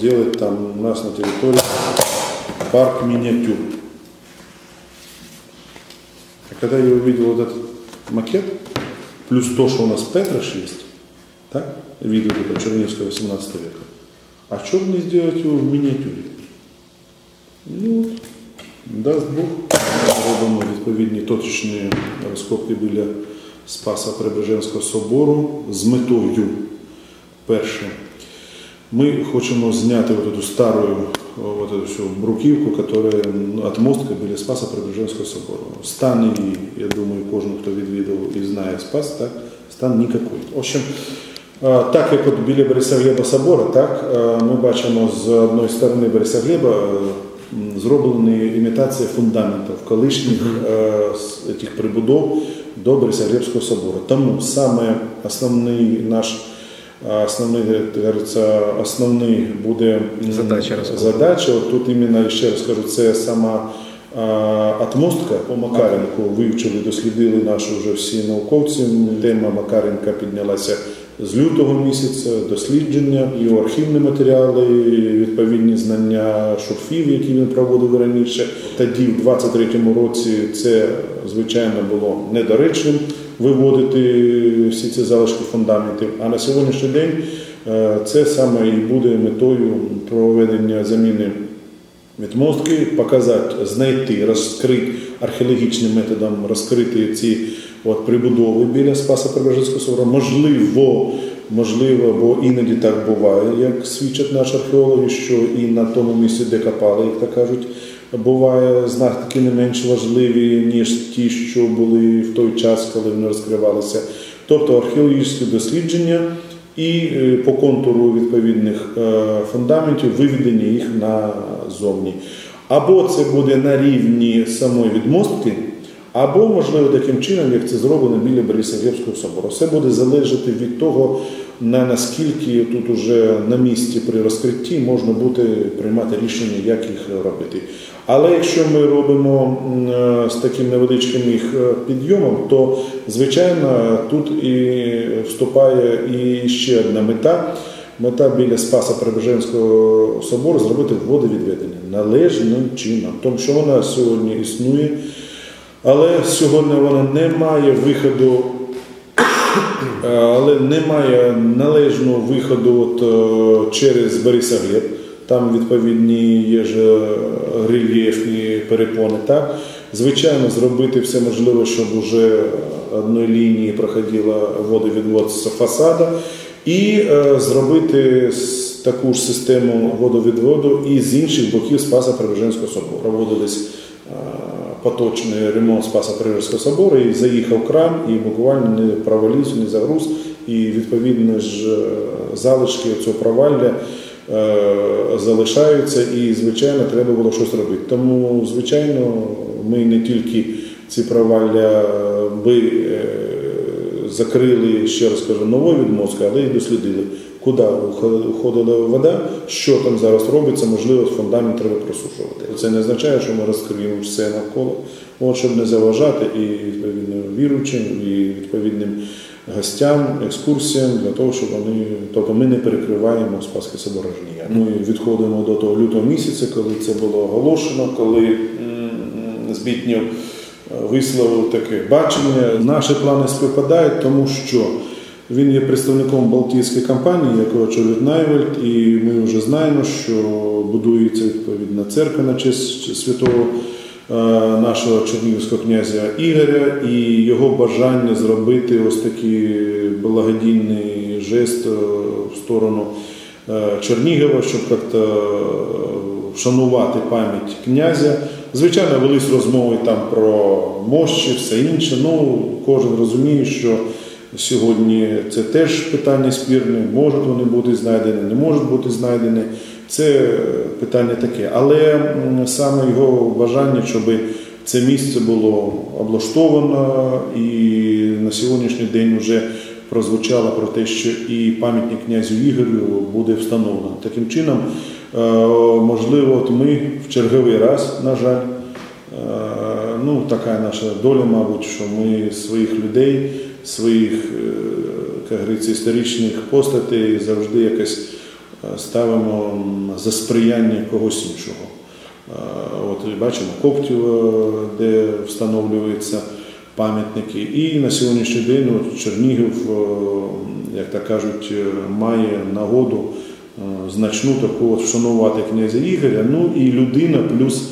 сделать там у нас на территории парк миниатюр. А когда я увидел вот этот макет, плюс то, что у нас Петраш есть, так, видео это Чернигівського 18 века, а что бы не сделать его в миниатюре? Ну, от, дасть Бог, робимо відповідні точечні розкопки біля Спаса Преображенського собору з метою. Перше, ми хочемо зняти вот эту старую вот эту всю бруківку, которая от мостка біля Спаса Преображенського собору. Стан її, я думаю, кожен, хто відвідав і знає Спас, так, стан нікакий. В общем, так як от біля Борисоглеба собора, так, ми бачимо з одної сторони Борисоглеба е, зроблені імітація фундаментів колишніх е, цих прибудов до Борисоглебського собору. Тому саме основний наш основний, говориться, основний буде Задача задача. От тут іменно, ще раз скажу, це сама а, отмостка по Макаренку. Вивчили, дослідили наші вже всі науковці. Тема Макаренка піднялася з лютого місяця, дослідження, його архівні матеріали, відповідні знання шурфів, які він проводив раніше. Тоді, в 23-му році, це звичайно було недоречним виводити всі ці залишки фундаментів. А на сьогоднішній день е, це саме і буде метою проведення заміни відмостки, показати, знайти, розкрити археологічним методом, розкрити ці от прибудови біля Спаса Преображенського собору. Можливо, можливо, бо іноді так буває, як свідчать наші археологи, що і на тому місці, де копали, як так кажуть, буває знахідки не менш важливі, ніж ті, що були в той час, коли вони розкривалися. Тобто археологічні дослідження і е, по контуру відповідних е, фундаментів виведення їх назовні. Або це буде на рівні самої відмостки, або, можливо, таким чином, як це зроблено біля Борисоглебського собору. Все буде залежати від того, на наскільки тут уже на місці при розкритті можна буде приймати рішення, як їх робити. Але якщо ми робимо е, з таким невеличким їх е, підйомом, то звичайно тут і вступає і ще одна мета. Мета біля Спаса Преображенського собору зробити водовідведення належним чином, тому що вона сьогодні існує, але сьогодні вона не має виходу але немає належного виходу от, е, через Борисоглеб. Там відповідні є ж е, рельєфні перепони. Так? Звичайно, зробити все можливе, щоб уже одної лінії проходила водовідвод з фасада, і е, зробити таку ж систему водовідводу і з інших боків Спаса Преображенського собору. Проводились е, поточний ремонт Спаса Преображенського собору, і заїхав кран, і буквально не проваліз, не загруз, і відповідно ж е, залишки цього провалля е, залишаються, і звичайно треба було щось робити. Тому, звичайно, ми не тільки ці провалля би е, закрили, ще раз кажу, новою відмозкою, але й дослідили, куди уходила вода, що там зараз робиться, можливо, фундамент треба просушувати. Це не означає, що ми розкриємо все навколо, от, щоб не заважати і відповідно віруючим, і відповідним гостям, екскурсіям, для того, щоб вони, тобто ми не перекриваємо Спасське соборожнія. Ми відходимо до того лютого місяця, коли це було оголошено, коли м, Збітнєв е, висловив таке бачення. Наші плани співпадають, тому що він є представником Балтійської компанії, якого очолює Найвельд, і ми вже знаємо, що будується відповідна церква на честь святого е, нашого чернігівського князя Ігоря, і його бажання зробити ось такий благодійний жест е, в сторону е, Чернігова, щоб як-то вшанувати пам'ять князя. Звичайно, велись розмови там про мощі, все інше. Ну, кожен розуміє, що сьогодні це теж питання спірне, можуть вони бути знайдені, не можуть бути знайдені. Це питання таке. Але саме його бажання, щоб це місце було облаштовано, і на сьогоднішній день вже прозвучало про те, що і пам'ятник князю Ігорю буде встановлено. Таким чином, е, можливо, от ми в черговий раз, на жаль, е, ну така наша доля, мабуть, що ми своїх людей, своїх, е, як говориться, історичних постатей завжди якось е, ставимо за сприяння когось іншого. Е, От бачимо коптів, де встановлюються пам'ятники. І на сьогоднішній день Чернігів, як так кажуть, має нагоду значну таку от вшанувати князя Ігоря. Ну і людина плюс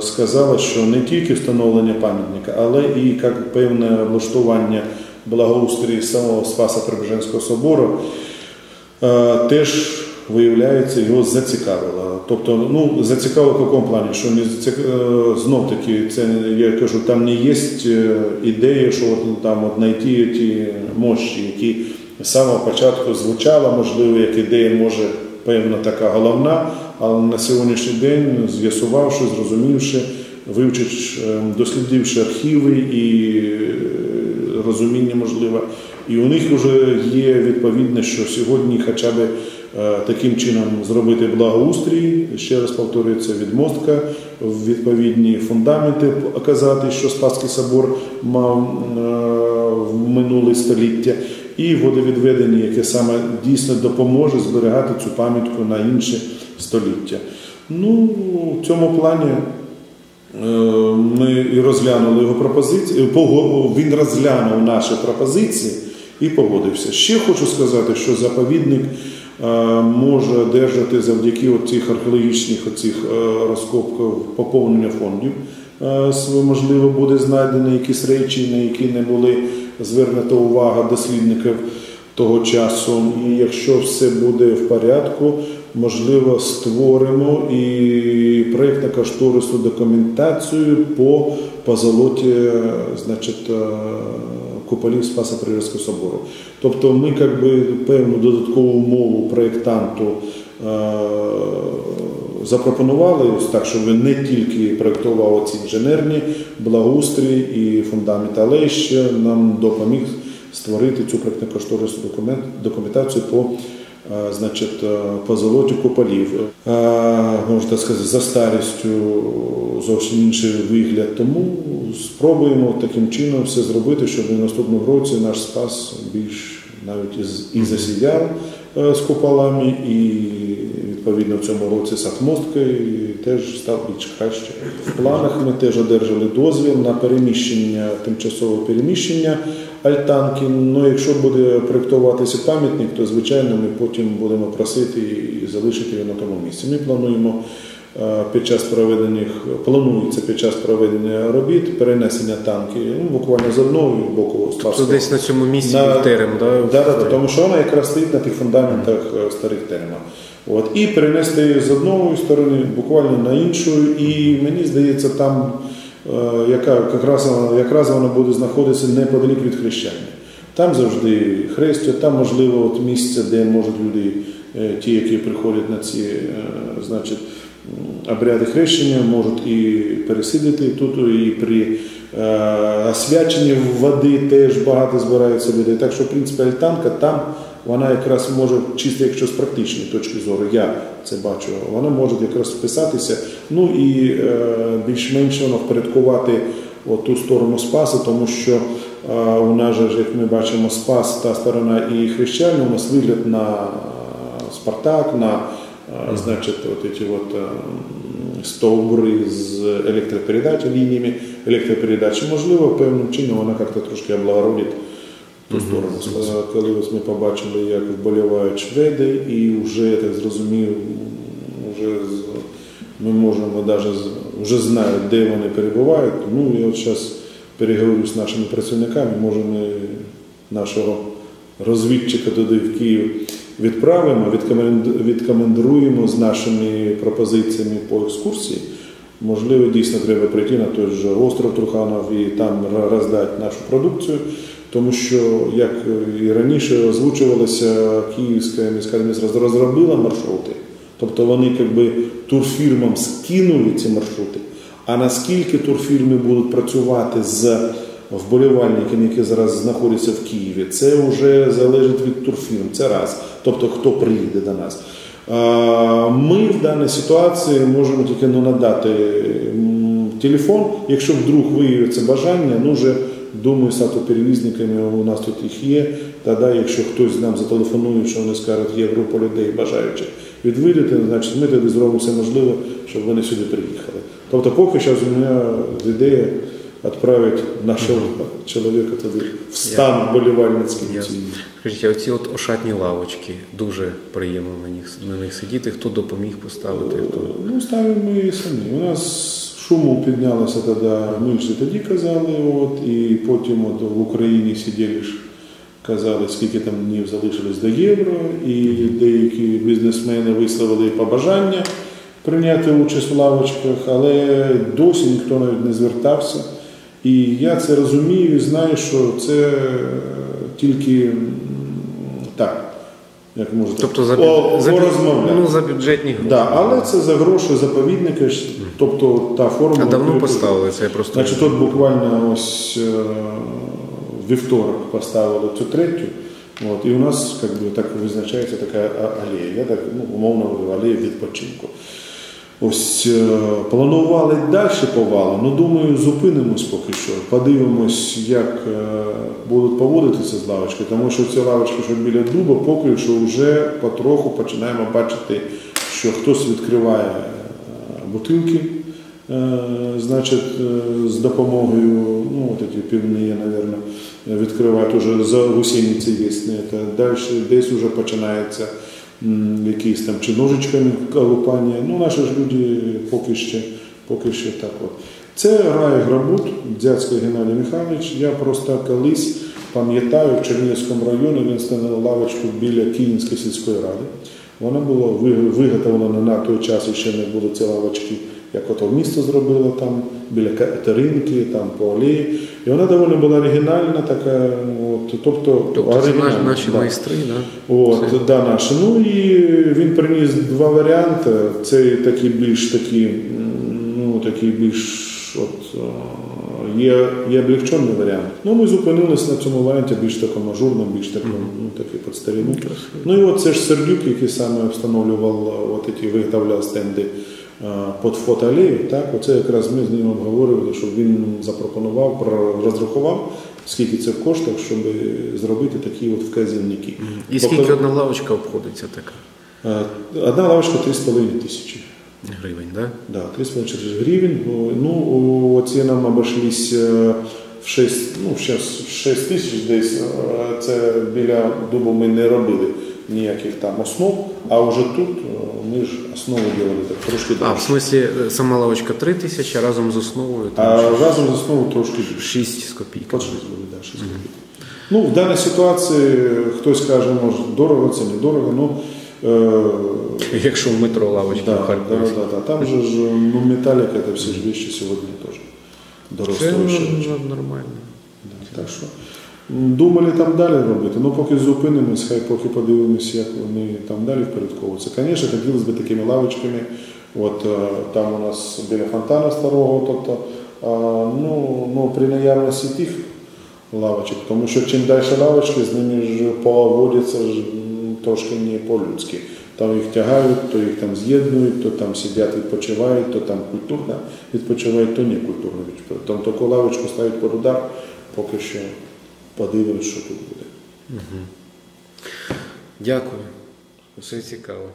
сказала, що не тільки встановлення пам'ятника, але і як певне влаштування благоустрій самого Спаса Преображенського собору е, теж виявляється, його зацікавило. Тобто, ну, зацікавило в якому плані, що не зацік... е, знов таки, це я кажу, там не є е, ідея, що от, там от знайти ті мощі, які з самого початку звучала, можливо, як ідея може певна така головна, але на сьогоднішній день, з'ясувавши, зрозумівши, вивчивши, е, дослідивши архіви і е, розуміння можливо, і у них вже є відповідне, що сьогодні хоча б е, таким чином зробити благоустрій, ще раз повторюю, це відмостка, відповідні фундаменти показати, що Спасський собор мав в минуле століття, і водовідведення, яке саме дійсно допоможе зберігати цю пам'ятку на інше століття. Ну, в цьому плані Е, ми і розглянули його пропозиції. Він розглянув наші пропозиції і погодився. Ще хочу сказати, що заповідник е, може одержати завдяки цих археологічних оцих е, розкопках поповнення фондів. Е, Можливо, буде знайдено якісь речі, на які не були звернута увага дослідників того часу. І якщо все буде в порядку, можливо, створимо і проєктно-кошторисну документацію по позолоті, е, значить, е, куполів Спаса Приорського собору. Тобто ми як би, певну додаткову умову проєктанту е, запропонували, ось так, щоб не тільки проєктував ці інженерні благоустрій і фундамент, але ще нам допоміг створити цю проєктно-кошторисну документ, документацію по е, значить, е, позолоті куполів. Е, Можна сказати, за старістю зовсім інший вигляд. Тому спробуємо таким чином все зробити, щоб в наступному році наш спас більш навіть і засіяв з куполами, і відповідно в цьому році з атмосткою і теж став більш краще. В планах ми теж одержали дозвіл на переміщення, тимчасове переміщення альтанки. Ну, якщо буде проєктуватися пам'ятник, то звичайно ми потім будемо просити і залишити його на тому місці. Ми плануємо е, під час проведення планується під час проведення робіт перенесення танки ну, буквально з одного боку Спасського. десь на цьому місці На- терем, да? Да, да, тому що вона якраз стоїть на тих фундаментах е, старих термів. От, і перенести з одної сторони буквально на іншу. І мені здається, там е, яка, якраз, якраз вона буде знаходитися неподалік від хрещання. Там завжди хрестя, там можливо от місце, де можуть люди, е, ті, які приходять на ці е, значить, обряди хрещення, можуть і пересидіти тут, і при освяченні води теж багато збирається людей. Так що, в принципі, альтанка там вона якраз може, чисто якщо з практичної точки зору, я це бачу, вона може якраз вписатися. Ну і е, більш-менш воно впорядкувати ту сторону Спаса, тому що е, у нас же, як ми бачимо, Спас, та сторона і хрещальна, у нас вигляд на е, Спартак, на значить, от ці от, е, стовбури з електропередач, лініями електропередачі. Можливо, певним чином вона як-то трошки облагородить ту сторону. Е, Коли ось ми побачили, як вболівають шведи, і вже я так зрозумів, вже ми можемо навіть вже знають, де вони перебувають. Ну і от зараз переговорю з нашими працівниками, може ми нашого розвідчика туди в Київ відправимо, відкоменд- відкомендуємо з нашими пропозиціями по екскурсії. Можливо, дійсно треба прийти на той же остров Труханов і там роздати нашу продукцію, тому що, як і раніше озвучувалося, Київська міська адміністрація розробила маршрути, тобто вони якби турфірмам скинули ці маршрути. А наскільки турфірми будуть працювати з вболівальниками, які зараз знаходяться в Києві, це вже залежить від турфірм. Це раз. Тобто, хто приїде до нас. Ми в даній ситуації можемо тільки ну, надати телефон, якщо вдруг виявиться бажання, ну вже думаю, з автоперевізниками у нас тут їх є. Тоді, якщо хтось нам зателефонує, що вони скажуть, є група людей бажаючих відвідати, значить ми тоді зробимо все можливе, щоб вони сюди приїхали. Тобто, поки що у мене ідея відправити нашого чоловіка туди в стан вболівальницький. Ясно. Скажіть, а оці от ошатні лавочки, дуже приємно на них, на них сидіти. Хто допоміг поставити? Хто? Ну, ставимо ми самі. У нас шуму піднялося тоді, ми ж тоді казали, от, і потім от, в Україні сиділи ж, казали, скільки там днів залишилось до євро, і деякі бізнесмени висловили побажання прийняти участь в лавочках, але досі ніхто навіть не звертався. І я це розумію і знаю, що це тільки так, як можна Тобто за, о, за, порозмовляти. ну, за бюджетні гроші. Да, але це за гроші заповідники, тобто та форма. А давно яку- поставили це я просто. Значить, тут буквально ось е, вівторок поставили цю третю. От, і у нас как би, так визначається така алея. Я так ну, умовно говорю, алея відпочинку. Ось е, планували далі повали, ну думаю, зупинимось поки що. Подивимось, як е, будуть поводитися з лавочкою, тому що ці лавочки, що біля дуба, поки що вже потроху починаємо бачити, що хтось відкриває е, бутилки, значить, з допомогою, ну, от ці півні, мабуть, відкривають уже за гусениці є. Далі десь вже починається якісь там чи ножичками колупання. Ну, наші ж люди поки ще, поки ще так от. Це Рай Грабут, Дзяцький Геннадій Михайлович. Я просто колись пам'ятаю, в Чернігівському районі він становив лавочку біля Київської сільської ради. Вона була виготовлена на той час, і ще не було ці лавочки, як ото місто зробило там, біля Катеринки, там по алеї. І вона доволі була оригінальна, така, от, тобто, Тобто це оригінальна, наші, наші да. майстри, да? От, Це- да, наші. Ну і він приніс два варіанти. Цей такий більш такий, м, ну, такий більш от, е, є, є облегчений варіант. Ну, ми зупинились на цьому варіанті більш такому ажурному, більш такому, ну, такий під старину. Ну і от це ж Сердюк, який саме встановлював е, от ці, виготовляв стенди під фотоалею. Так, оце якраз ми з ним обговорювали, щоб він запропонував, розрахував, скільки це в коштах, щоб зробити такі от вказівники. І Тобто, скільки одна лавочка обходиться така? е, Одна лавочка 3,5 тисячі. Гривень, да? Да, 3,5 тисяч гривень. Ну, нам обошлись е, в 6, ну, зараз 6 тисяч десь. Е, Це біля дубу ми не робили ніяких там основ, а вже тут е, ми ж основу робили так трошки А, в дорожче. смислі, е, сама лавочка 3 тисячі, а разом з основою А разом з основою трошки більше. 6 з копійками. 6 буде, да, 6 копійок. Ну, в даній ситуації хтось каже, може, дорого, це недорого. Ну, е, Якщо в метро лавочки Да, в Харкові. да, да. Там же ж, ну, металлика, это все же вещи сегодня тоже Це дорогостоящие. ну, нормально. Так що думали там далі робити, ну поки зупинимось, хай поки подивимось, як вони там далі впорядковуються. Звісно, хотілося б такими лавочками. От е, там у нас біля фонтана старого, тобто, ну, ну, при наявності тих лавочок, тому що чим далі лавочки, з ними ж поводяться ж трошки не по-людськи. Там їх тягають, то їх там з'єднують, то там сидять, відпочивають, то там культурно відпочивають, то не культурно відпочивають. Там таку лавочку ставить під удар, поки що подивимось, що тут буде. Дякую. Все цікаво.